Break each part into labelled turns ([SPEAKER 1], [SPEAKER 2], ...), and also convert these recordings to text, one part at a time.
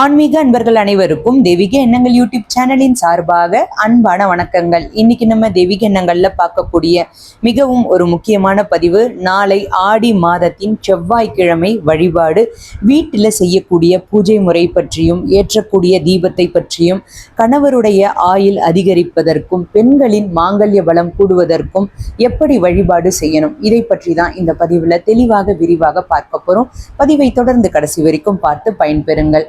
[SPEAKER 1] ஆன்மீக அன்பர்கள் அனைவருக்கும் தெய்வீக எண்ணங்கள் யூடியூப் சேனலின் சார்பாக அன்பான வணக்கங்கள். இன்னைக்கு நம்ம தெய்வீக எண்ணங்கள்ல பார்க்கக்கூடிய மிகவும் ஒரு முக்கியமான பதிவு நாளை ஆடி மாதத்தின் செவ்வாய்க்கிழமை வழிபாடு. வீட்டில் செய்யக்கூடிய பூஜை முறை பற்றியும் ஏற்றக்கூடிய தீபத்தை பற்றியும் கணவருடைய ஆயுள் அதிகரிப்பதற்கும் பெண்களின் மாங்கல்ய பலம் கூடுவதற்கும் எப்படி வழிபாடு செய்யணும்? இதை பற்றி தான் இந்த பதிவில் தெளிவாக விரிவாக பார்க்க போறோம். பதிவை தொடர்ந்து கடைசி வரைக்கும் பார்த்து பயன்பெறுங்கள்.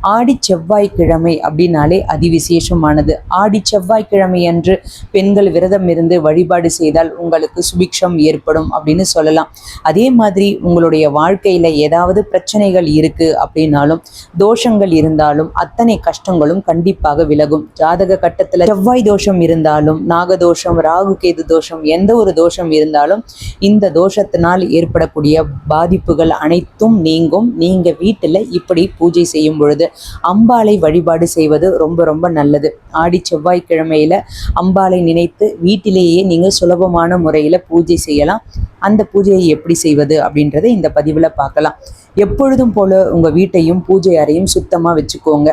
[SPEAKER 1] ஆடி செவ்வாய்க்கிழமை அப்படின்னாலே அதிவிசேஷமானது. ஆடி செவ்வாய்க்கிழமை அன்று பெண்கள் விரதம் இருந்து வழிபாடு செய்தால் உங்களுக்கு சுபிக்ஷம் ஏற்படும் அப்படின்னு சொல்லலாம். அதே மாதிரி உங்களுடைய வாழ்க்கையில ஏதாவது பிரச்சனைகள் இருக்கு அப்படின்னாலும் தோஷங்கள் இருந்தாலும் அத்தனை கஷ்டங்களும் கண்டிப்பாக விலகும். ஜாதக கட்டத்துல செவ்வாய் தோஷம் இருந்தாலும் நாகதோஷம் ராகு கேது தோஷம் எந்த ஒரு தோஷம் இருந்தாலும் இந்த தோஷத்தினால் ஏற்படக்கூடிய பாதிப்புகள் அனைத்தும் நீங்கும். நீங்க வீட்டுல இப்படி பூஜை செய்யும் பொழுது அம்பாளை வழிபாடு செய்வது ரொம்ப ரொம்ப நல்லது. ஆடி செவ்வாய்க்கிழமையில அம்பாளை நினைத்து வீட்டிலேயே நீங்க சுலபமான முறையில பூஜை செய்யலாம். அந்த பூஜையை எப்படி செய்வது அப்படின்றத இந்த பதிவில் பார்க்கலாம். எப்பொழுதும் போல உங்க வீட்டையும் பூஜை அறையும் சுத்தமா வச்சுக்கோங்க.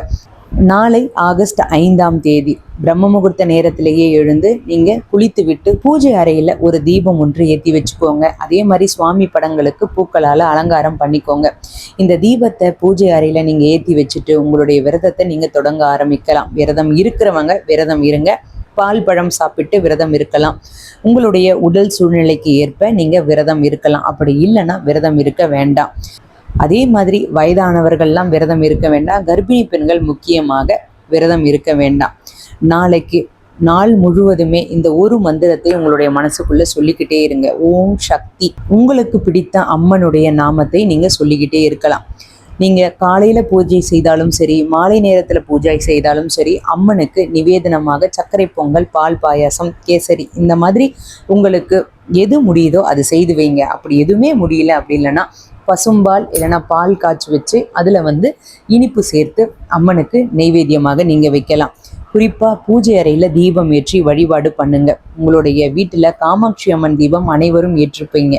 [SPEAKER 1] நாளை ஆகஸ்ட் ஐந்தாம் தேதி பிரம்ம முகூர்த்த நேரத்திலேயே எழுந்து நீங்க குளித்து விட்டு பூஜை அறையில ஒரு தீபம் ஒன்று ஏற்றி வச்சுக்கோங்க. அதே மாதிரி சுவாமி படங்களுக்கு பூக்களால் அலங்காரம் பண்ணிக்கோங்க. இந்த தீபத்தை பூஜை அறையில நீங்க ஏற்றி வச்சுட்டு உங்களுடைய விரதத்தை நீங்க தொடங்க ஆரம்பிக்கலாம். விரதம் இருக்கிறவங்க விரதம் இருங்க. பால் பழம் சாப்பிட்டு விரதம் இருக்கலாம். உங்களுடைய உடல் சூழ்நிலைக்கு ஏற்ப நீங்க விரதம் இருக்கலாம். அப்படி இல்லைன்னா விரதம் இருக்க வேண்டாம். அதே மாதிரி வயதானவர்கள்லாம் விரதம் இருக்க வேண்டாம். கர்ப்பிணி பெண்கள் முக்கியமாக விரதம் இருக்க வேண்டாம். நாளைக்கு நாள் முழுவதுமே இந்த ஒரு மந்திரத்தை உங்களுடைய மனசுக்குள்ள சொல்லிக்கிட்டே இருங்க. ஓம் சக்தி. உங்களுக்கு பிடித்த அம்மனுடைய நாமத்தை நீங்க சொல்லிக்கிட்டே இருக்கலாம். நீங்கள் காலையில் பூஜை செய்தாலும் சரி மாலை நேரத்தில் பூஜை செய்தாலும் சரி அம்மனுக்கு நிவேதனமாக சர்க்கரை பொங்கல் பால் பாயாசம் கேசரி இந்த மாதிரி உங்களுக்கு எது முடியுதோ அது செய்து வைங்க. அப்படி எதுவுமே முடியல அப்படி இல்லைன்னா பசும்பால் இல்லைன்னா பால் காய்ச்சி வச்சு அதில் வந்து இனிப்பு சேர்த்து அம்மனுக்கு நெய்வேத்தியமாக நீங்கள் வைக்கலாம். குறிப்பாக பூஜை அறையில் தீபம் ஏற்றி வழிபாடு பண்ணுங்க. உங்களுடைய வீட்டில் காமாட்சி அம்மன் தீபம் அனைவரும் ஏற்றுப்பீங்க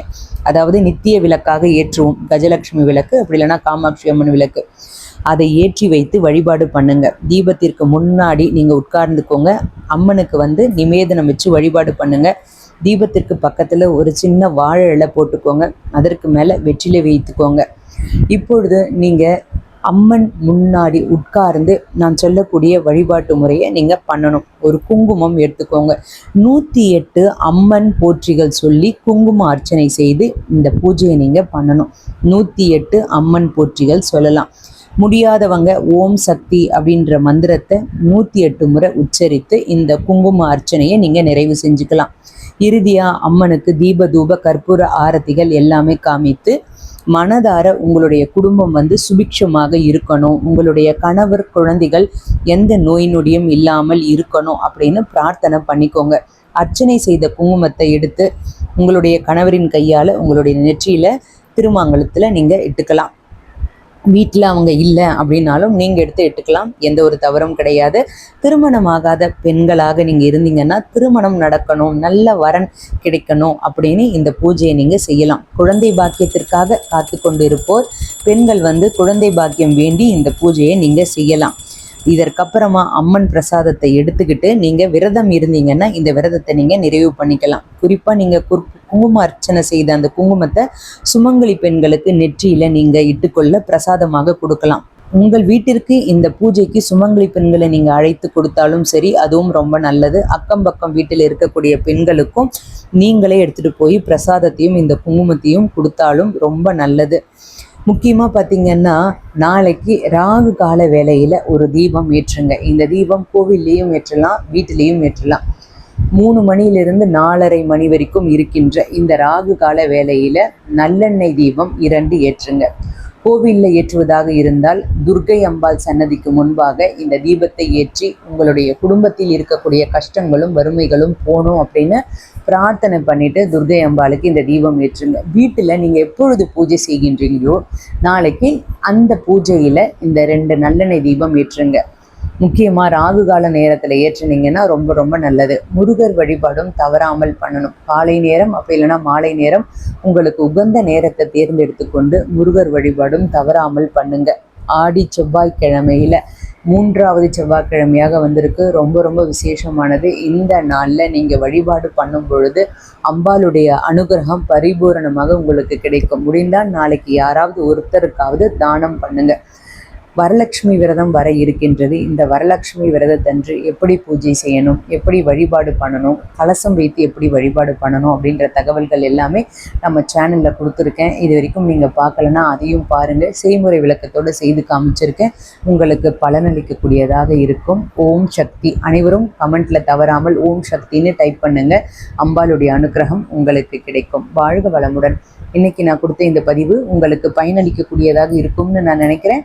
[SPEAKER 1] அதாவது நித்திய விளக்காக ஏற்றுவோம். கஜலட்சுமி விளக்கு அப்படி இல்லைன்னா காமாட்சி அம்மன் விளக்கு. அதை ஏற்றி வைத்து வழிபாடு பண்ணுங்க. தீபத்திற்கு முன்னாடி நீங்கள் உட்கார்ந்துக்கோங்க. அம்மனுக்கு வந்து நிவேதனம் வச்சு வழிபாடு பண்ணுங்க. தீபத்திற்கு பக்கத்தில் ஒரு சின்ன வாழை இலை போட்டுக்கோங்க. அதற்கு மேலே வெற்றிலை வைத்துக்கோங்க. இப்பொழுது நீங்கள் அம்மன் முன்னாடி உட்கார்ந்து நான் சொல்லக்கூடிய வழிபாட்டு முறையை நீங்கள் பண்ணணும். ஒரு குங்குமம் எடுத்துக்கோங்க. நூற்றி எட்டு அம்மன் போற்றிகள் சொல்லி குங்கும அர்ச்சனை செய்து இந்த பூஜையை நீங்கள் பண்ணணும். நூற்றி எட்டு அம்மன் போற்றிகள் சொல்லலாம். முடியாதவங்க ஓம் சக்தி அப்படின்ற மந்திரத்தை நூற்றி எட்டு முறை உச்சரித்து இந்த குங்கும அர்ச்சனையை நீங்கள் நிறைவு செஞ்சுக்கலாம். இறுதியாக அம்மனுக்கு தீப தூப கற்பூர ஆரத்திகள் எல்லாமே காமித்து மனதார உங்களுடைய குடும்பம் வந்து சுபிக்ஷமாக இருக்கணும். உங்களுடைய கணவர் குழந்தைகள் எந்த நோய் நொடியும் இல்லாமல் இருக்கணும் அப்படின்னு பிரார்த்தனை பண்ணிக்கோங்க. அர்ச்சனை செய்த குங்குமத்தை எடுத்து உங்களுடைய கணவரின் கையால் உங்களுடைய நெற்றியில் திருமாங்கலத்தில் நீங்கள் இட்டுக்கலாம். வீட்டில் அவங்க இல்லை அப்படின்னாலும் நீங்கள் எடுத்து இட்டுக்கலாம் எந்த ஒரு தவறும் கிடையாது. திருமணம் ஆகாத பெண்களாக நீங்கள் இருந்தீங்கன்னா திருமணம் நடக்கணும் நல்ல வரன் கிடைக்கணும் அப்படின்னு இந்த பூஜையை நீங்கள் செய்யலாம். குழந்தை பாக்கியத்திற்காக காத்து கொண்டு இருப்போர் பெண்கள் வந்து குழந்தை பாக்கியம் வேண்டி இந்த பூஜையை நீங்கள் செய்யலாம். இதற்கப்புறமா அம்மன் பிரசாதத்தை எடுத்துக்கிட்டு நீங்கள் விரதம் இருந்தீங்கன்னா இந்த விரதத்தை நீங்கள் நிறைவு பண்ணிக்கலாம். குறிப்பாக நீங்கள் குங்கும அர்ச்சனை செய்த அந்த குங்குமத்தை சுமங்கலி பெண்களுக்கு நெற்றியில் நீங்கள் இட்டுக்கொள்ள பிரசாதமாக கொடுக்கலாம். உங்கள் வீட்டிற்கு இந்த பூஜைக்கு சுமங்கலி பெண்களை நீங்கள் அழைத்து கொடுத்தாலும் சரி அதுவும் ரொம்ப நல்லது. அக்கம் பக்கம் வீட்டில் இருக்கக்கூடிய பெண்களுக்கும் நீங்களே எடுத்துகிட்டு போய் பிரசாதத்தையும் இந்த குங்குமத்தையும் கொடுத்தாலும் ரொம்ப நல்லது. முக்கியமாக பார்த்தீங்கன்னா நாளைக்கு ராகு கால வேலையில் ஒரு தீபம் ஏற்றுங்க. இந்த தீபம் கோவில்லையும் ஏற்றலாம் வீட்டிலையும் ஏற்றலாம். மூணு மணியிலிருந்து நாலரை மணி வரைக்கும் இருக்கின்ற இந்த ராகு கால வேலையில் நல்லெண்ணெய் தீபம் இரண்டு ஏற்றுங்க. கோவிலில் ஏற்றுவதாக இருந்தால் துர்கை அம்பாள் சன்னதிக்கு முன்பாக இந்த தீபத்தை ஏற்றி உங்களுடைய குடும்பத்தில் இருக்கக்கூடிய கஷ்டங்களும் வறுமைகளும் போகணும் அப்படின்னு பிரார்த்தனை பண்ணிட்டு துர்கை அம்பாளுக்கு இந்த தீபம் ஏற்றுங்க. வீட்டில் நீங்கள் எப்பொழுது பூஜை செய்கின்றீங்களோ நாளைக்கு அந்த பூஜையில் இந்த ரெண்டு நல்லெண்ணெய் தீபம் ஏற்றுங்க. முக்கியமாக ராகு கால நேரத்தில் ஏற்றுனீங்கன்னா ரொம்ப ரொம்ப நல்லது. முருகர் வழிபாடும் தவறாமல் பண்ணணும். காலை நேரம் அப்போ இல்லைன்னா மாலை நேரம் உங்களுக்கு உகந்த நேரத்தை தேர்ந்தெடுத்து கொண்டு முருகர் வழிபாடும் தவறாமல் பண்ணுங்க. ஆடி செவ்வாய்க்கிழமையில் மூன்றாவது செவ்வாய்க்கிழமையாக வந்திருக்கு. ரொம்ப ரொம்ப விசேஷமானது. இந்த நாளில் நீங்கள் வழிபாடு பண்ணும் பொழுது அம்பாளுடைய அனுகிரகம் பரிபூரணமாக உங்களுக்கு கிடைக்கும். முடிந்தால் நாளைக்கு யாராவது ஒருத்தருக்காவது தானம் பண்ணுங்கள் வரலட்சுமி விரதம் வர இருக்கின்றது. இந்த வரலட்சுமி விரதத்தன்று எப்படி பூஜை செய்யணும்? எப்படி வழிபாடு பண்ணணும்? கலசம் வைத்து எப்படி வழிபாடு பண்ணணும்? அப்படின்ற தகவல்கள் எல்லாமே நம்ம சேனலில் கொடுத்துருக்கேன். இது வரைக்கும் நீங்கள் பார்க்கலன்னா அதையும் பாருங்கள் செய்முறை விளக்கத்தோடு செய்து காமிச்சிருக்கேன். உங்களுக்கு பலனளிக்கக்கூடியதாக இருக்கும். ஓம் சக்தி. அனைவரும் கமெண்ட்டில் தவறாமல் ஓம் சக்தின்னு டைப் பண்ணுங்கள் அம்பாளுடைய அனுக்கிரகம் உங்களுக்கு கிடைக்கும். வாழ்க வளமுடன். இன்னைக்கு நான் கொடுத்த இந்த பதிவு உங்களுக்கு பயனளிக்கக்கூடியதாக இருக்கும்னு நான் நினைக்கிறேன்.